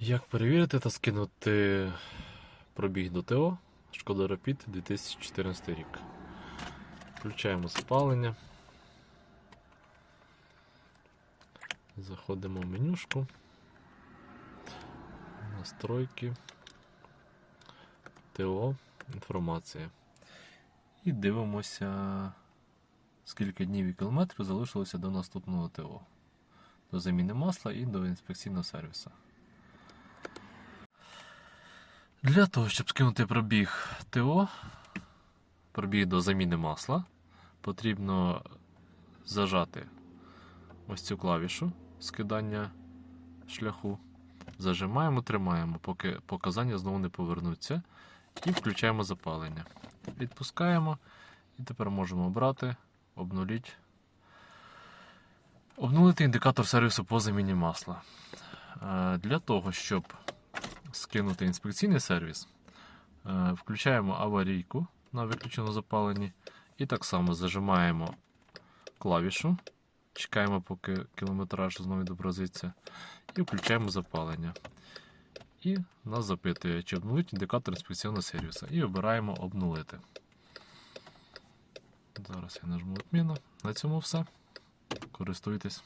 Як перевірити та скинути пробіг до ТО Шкода Rapid 2014 рік? Включаємо запалення. Заходимо в менюшку. Настройки. ТО. Інформація. І дивимося, скільки днів і кілометрів залишилося до наступного ТО. До заміни масла і до інспекційного сервісу. Для того, щоб скинути пробіг ТО, пробіг до заміни масла, потрібно зажати ось цю клавішу скидання шляху. Зажимаємо, тримаємо, поки показання знову не повернуться. І включаємо запалення. Відпускаємо. І тепер можемо обрати, обнулити. Обнулити індикатор сервісу по заміні масла. Е, Для того, щоб скинути інспекційний сервіс, е, включаємо аварійку на виключеному запаленні. І так само зажимаємо клавішу, чекаємо, поки кілометраж знову відобразиться, і включаємо запалення. І нас запитує, чи обнулить індикатор інспекційного сервісу. І обираємо обнулити. Зараз я нажму відміну. На цьому все. Користуйтесь.